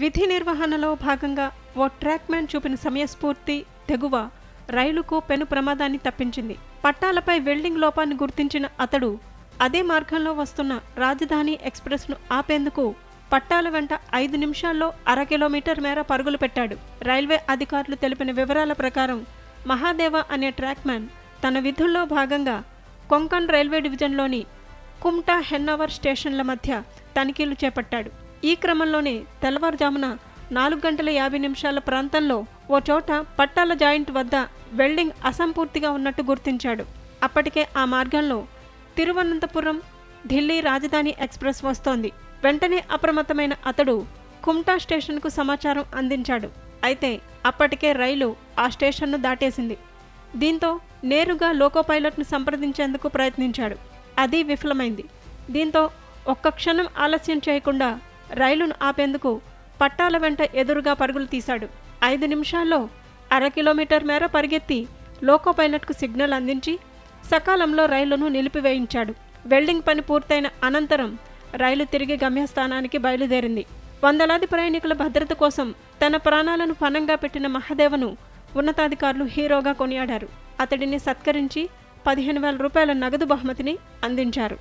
విధి నిర్వహణలో భాగంగా ఓ ట్రాక్ మ్యాన్ చూపిన సమయస్ఫూర్తి తెగువ రైలుకు పెను ప్రమాదాన్ని తప్పించింది. పట్టాలపై వెల్డింగ్ లోపాన్ని గుర్తించిన అతడు అదే మార్గంలో వస్తున్న రాజధాని ఎక్స్ప్రెస్ను ఆపేందుకు పట్టాల వెంట ఐదు నిమిషాల్లో అర కిలోమీటర్ మేర పరుగులు పెట్టాడు. రైల్వే అధికారులు తెలిపిన వివరాల ప్రకారం మహాదేవ అనే ట్రాక్ మ్యాన్ తన విధుల్లో భాగంగా కొంకణ్ రైల్వే డివిజన్లోని కుమ్టా హెన్నవర్ స్టేషన్ల మధ్య తనిఖీలు చేపట్టాడు. ఈ క్రమంలోనే తెల్లవారుజామున నాలుగు గంటల యాభై నిమిషాల ప్రాంతంలో ఓ చోట పట్టాల జాయింట్ వద్ద వెల్డింగ్ అసంపూర్తిగా ఉన్నట్టు గుర్తించాడు. అప్పటికే ఆ మార్గంలో తిరువనంతపురం ఢిల్లీ రాజధాని ఎక్స్ప్రెస్ వస్తోంది. వెంటనే అప్రమత్తమైన అతడు కుమ్టా స్టేషన్కు సమాచారం అందించాడు. అయితే అప్పటికే రైలు ఆ స్టేషన్ను దాటేసింది. దీంతో నేరుగా లోకో పైలట్ను సంప్రదించేందుకు ప్రయత్నించాడు. అది విఫలమైంది. దీంతో ఒక్క క్షణం ఆలస్యం చేయకుండా రైలును ఆపేందుకు పట్టాల వెంట ఎదురుగా పరుగులు తీశాడు. ఐదు నిమిషాల్లో అర కిలోమీటర్ మేర పరిగెత్తి లోకో పైలట్కు సిగ్నల్ అందించి సకాలంలో రైలును నిలిపివేయించాడు. వెల్డింగ్ పని పూర్తయిన అనంతరం రైలు తిరిగి గమ్యస్థానానికి బయలుదేరింది. వందలాది ప్రయాణికుల భద్రత కోసం తన ప్రాణాలను పణంగా పెట్టిన మహాదేవను ఉన్నతాధికారులు హీరోగా కొనియాడారు. అతడిని సత్కరించి పదిహేను వేల రూపాయల నగదు బహుమతిని అందించారు.